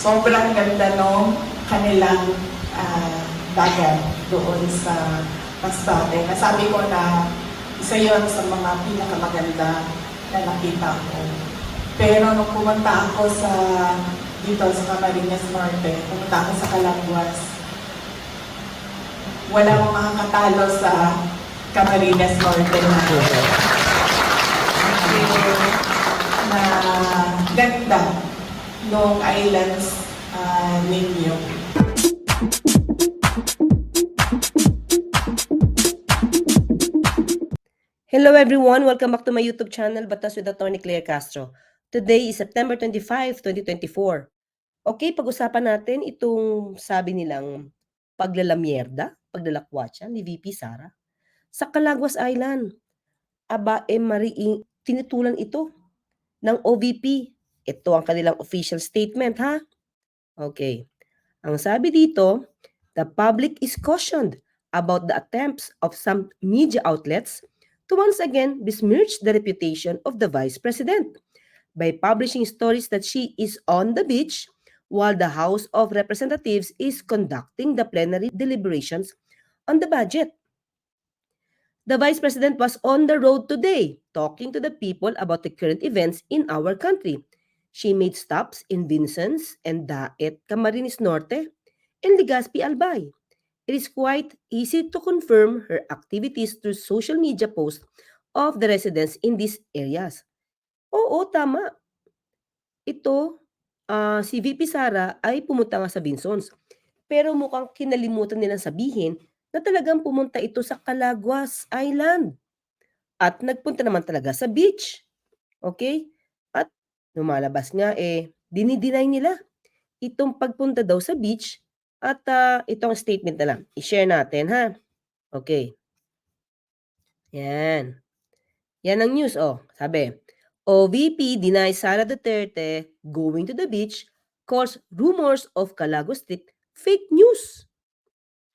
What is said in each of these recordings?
sobrang ganda nung kanilang ah, dagat doon sa Masbate. Nasabi ko na isa yon sa mga pinakamaganda na nakita ko. Pero nung pumunta ako sa dito sa Camarines Norte, pumunta ako sa Calanguas, wala mong makakatalo sa Camarines Norte na na ganda ng islands ah, ninyo. Hello everyone, welcome back to my YouTube channel, Batas with Attorney Claire Castro. Today is September 25, 2024. Okay, pag-usapan natin itong sabi nilang paglalamierda, paglalakwatsa ni VP Sara sa Calaguas Island. Aba, eh, mari- tinitulan ito ng OVP. Ito ang kanilang official statement, ha? Okay. Ang sabi dito, the public is cautioned about the attempts of some media outlets to once again besmirch the reputation of the Vice President by publishing stories that she is on the beach while the House of Representatives is conducting the plenary deliberations on the budget. The Vice President was on the road today talking to the people about the current events in our country. She made stops in Vincent's and Daet, Camarines Norte, and Legazpi Albay. It is quite easy to confirm her activities through social media posts of the residents in these areas. Oo, tama. Ito, ah, si VP Sara ay pumunta nga sa Vinsons. Pero mukhang kinalimutan nilang sabihin na talagang pumunta ito sa Calaguas Island. At nagpunta naman talaga sa beach. Okay? Lumalabas nga eh, dinideny nila itong pagpunta daw sa beach at ah, itong statement na lang. I-share natin ha. Okay. Yan. Yan ang news oh. Sabi, OVP denies Sara Duterte going to the beach calls rumors of Calagos trip fake news.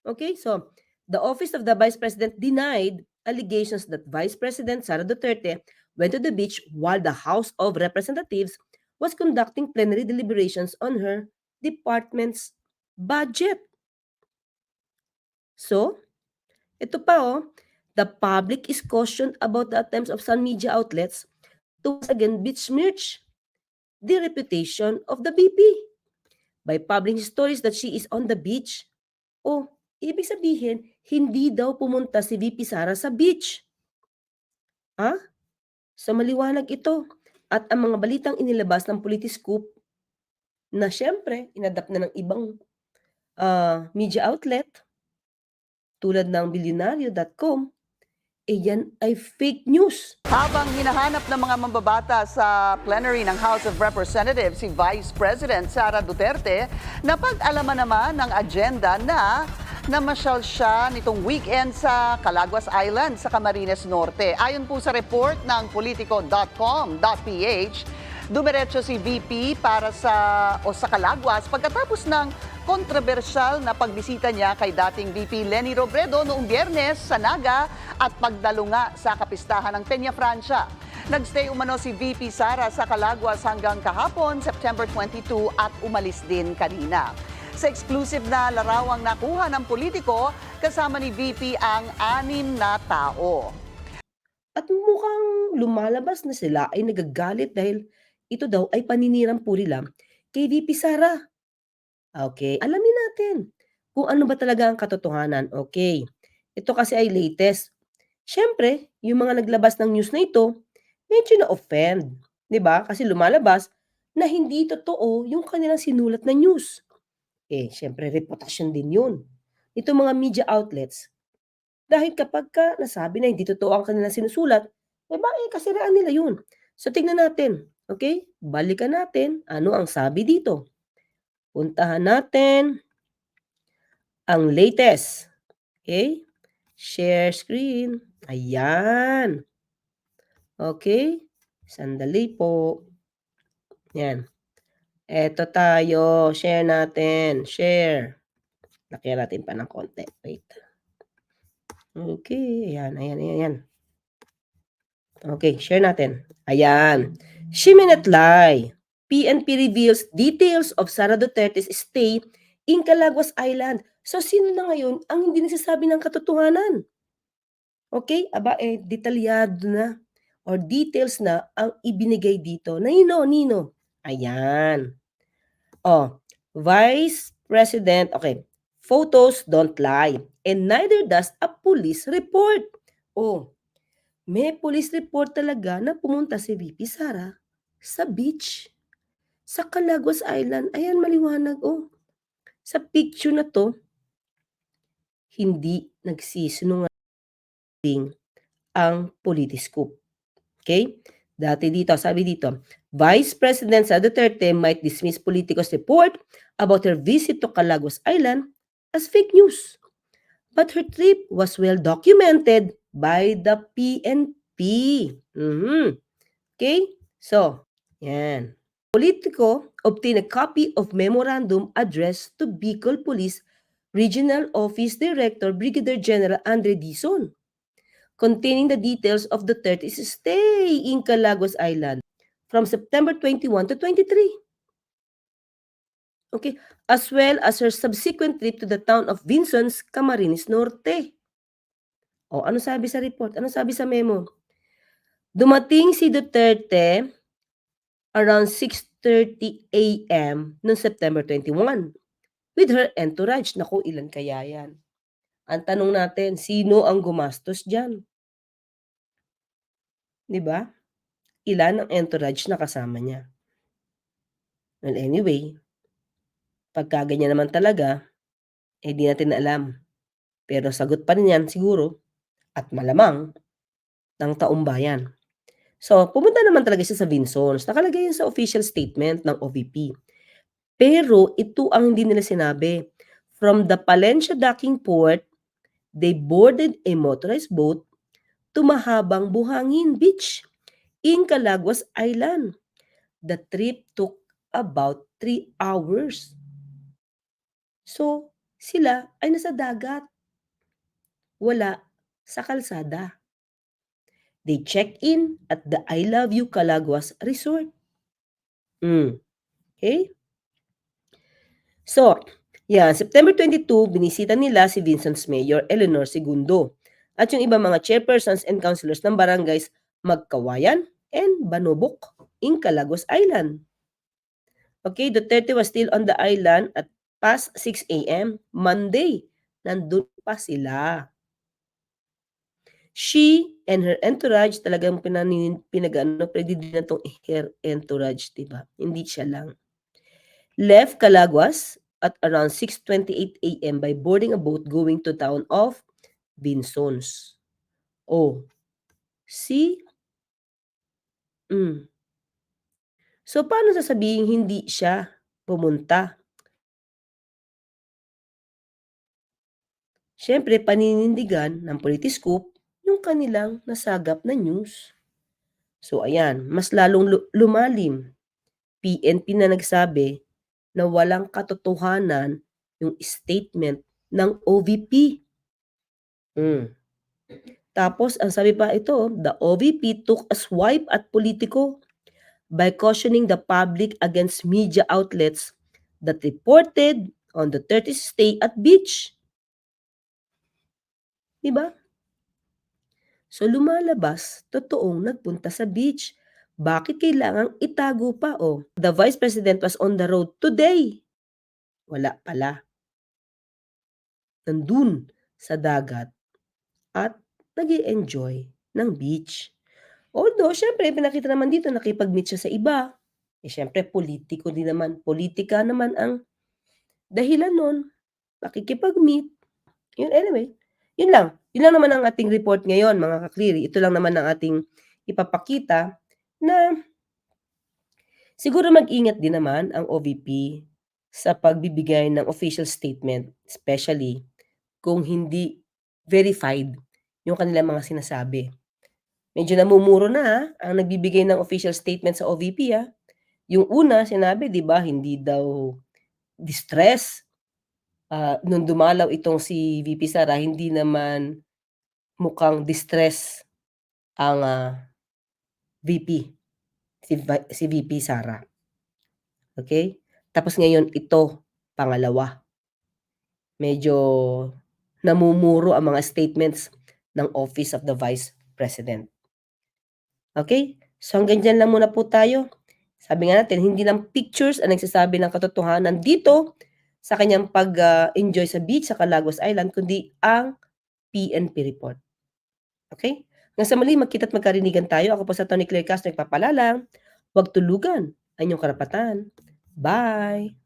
Okay, so the office of the Vice President denied allegations that Vice President Sara Duterte went to the beach while the House of Representatives was conducting plenary deliberations on her department's budget. So, ito pa oh, the public is cautioned about the attempts of some media outlets to once again besmirch the reputation of the BP by publishing stories that she is on the beach. O, ibig sabihin, hindi daw pumunta si VP Sara sa beach. Ha? Sa maliwanag ito. At ang mga balitang inilabas ng Politiscoop na syempre, inadapt na ng ibang ah, media outlet tulad ng bilyonaryo.com, eh yan ay fake news. Habang hinahanap ng mga mambabata sa plenary ng House of Representatives si Vice President Sara Duterte, napag-alaman naman ng agenda na namasyal siya nitong weekend sa Calaguas Island sa Camarines Norte. Ayon po sa report ng politico.com.ph, dumiretso si VP para sa o sa Calaguas pagkatapos ng kontrobersyal na pagbisita niya kay dating VP Lenny Robredo noong biyernes sa Naga at pagdalo nga sa kapistahan ng Peña Francia. Nagstay umano si VP Sara sa Calaguas hanggang kahapon, September 22 at umalis din kanina. Sa exclusive na larawang nakuha ng politiko, kasama ni VP ang anim na tao. At mukhang lumalabas na sila ay nagagalit dahil ito daw ay paninirang puri lang kay VP Sara. Okay, alamin natin kung ano ba talaga ang katotohanan. Okay, ito kasi ay latest. Siyempre, yung mga naglabas ng news na ito, medyo na-offend. ba? Kasi lumalabas na hindi totoo yung kanilang sinulat na news. Eh, siyempre, reputasyon din yun. Ito mga media outlets. Dahil kapag ka nasabi na hindi totoo ang kanilang sinusulat, eh ba, eh, kasiraan nila yun. So, tingnan natin. Okay? Balikan natin ano ang sabi dito. Puntahan natin ang latest. Okay? Share screen. Ayan. Okay? Sandali po. Yan. Eto tayo. Share natin. Share. Lakyan natin pa ng konti. Wait. Okay. Ayan, ayan, ayan, ayan. Okay, share natin. Ayan. Lie. PNP reveals details of Sara Duterte's stay in Calaguas Island. So, sino na ngayon ang hindi nagsasabi ng katotohanan? Okay? Aba, eh, detalyado na or details na ang ibinigay dito. Nino, Nino. Ayan. Oh, Vice President, okay. Photos don't lie and neither does a police report. Oh, may police report talaga na pumunta si VP Sara sa beach sa Calaguas Island. Ayan, maliwanag. Oh, sa picture na to, hindi nagsisinungaling ang politiscope. Okay? Dati dito, sabi dito, Vice President Sara Duterte might dismiss Politico's report about her visit to Calaguas Island as fake news. But her trip was well documented by the PNP. Mhm. Okay? So, yan. Politico obtained a copy of memorandum addressed to Bicol Police Regional Office Director Brigadier General Andre Dizon containing the details of Duterte's stay in Calaguas Island from September 21 to 23. Okay, as well as her subsequent trip to the town of Vinsons, Camarines Norte. O, ano sabi sa report? Ano sabi sa memo? Dumating si Duterte around 6.30 a.m. noong September 21 with her entourage. Naku, ilan kaya yan? Ang tanong natin, sino ang gumastos dyan? Di ba? Ilan ang entourage na kasama niya? Well, anyway, pagka ganyan naman talaga, eh di natin na alam. Pero sagot pa rin yan siguro at malamang ng taong bayan. So, pumunta naman talaga siya sa Vinsons. Nakalagay yun sa official statement ng OVP. Pero ito ang hindi nila sinabi. From the Palencia docking port, they boarded a motorized boat to Mahabang Buhangin Beach in Calaguas Island. The trip took about 3 hours. So, sila ay nasa dagat. Wala sa kalsada. They check in at the I Love You Calaguas Resort. Mm. Okay? So, yan, September 22, binisita nila si Vincent's Mayor Eleanor Segundo at yung ibang mga chairpersons and councilors ng barangays Magkawayan and Banobok in Calaguas Island. Okay, Duterte was still on the island at past 6 a.m. Monday. Nandun pa sila. She and her entourage talagang pinanin, pinag-ano, pwede na itong her entourage, di ba? Hindi siya lang. Left Calaguas at around 6.28 a.m. by boarding a boat going to town of Vinsons. Oh, see? Mm. So, paano sasabihin hindi siya pumunta? Siyempre, paninindigan ng Politiscope yung kanilang nasagap na news. So, ayan, mas lalong lu- lumalim. PNP na nagsabi na walang katotohanan yung statement ng OVP. Mm. Tapos, ang sabi pa ito, the OVP took a swipe at politiko by cautioning the public against media outlets that reported on the 30th stay at beach. Diba? So lumalabas, totoong nagpunta sa beach. Bakit kailangang itago pa? Oh, the Vice President was on the road today. Wala pala. Nandun sa dagat at nag enjoy ng beach. Although, syempre, pinakita naman dito, nakipag-meet siya sa iba. Eh, syempre, politiko din naman. Politika naman ang dahilan nun. Pakikipag-meet. Yun, anyway. Yun lang. Yun lang naman ang ating report ngayon, mga kakliri. Ito lang naman ang ating ipapakita na siguro mag-ingat din naman ang OVP sa pagbibigay ng official statement, especially kung hindi verified yung kanilang mga sinasabi. Medyo namumuro na ha, ang nagbibigay ng official statement sa OVP ha. Yung una, sinabi, di ba, hindi daw distress. Ah, nung dumalaw itong si VP Sara, hindi naman mukhang distress ang ah, VP, si, si VP Sara. Okay? Tapos ngayon ito, pangalawa. Medyo namumuro ang mga statements ng Office of the Vice President. Okay? So hanggang dyan lang muna po tayo. Sabi nga natin, hindi lang pictures ang nagsasabi ng katotohanan dito sa kanyang pag-enjoy sa beach sa Calagos Island, kundi ang PNP report. Okay? Hanggang sa muli, magkita at magkarinigan tayo. Ako po sa Tony Claire Castro, nagpapalala. Huwag tulugan ang inyong karapatan. Bye!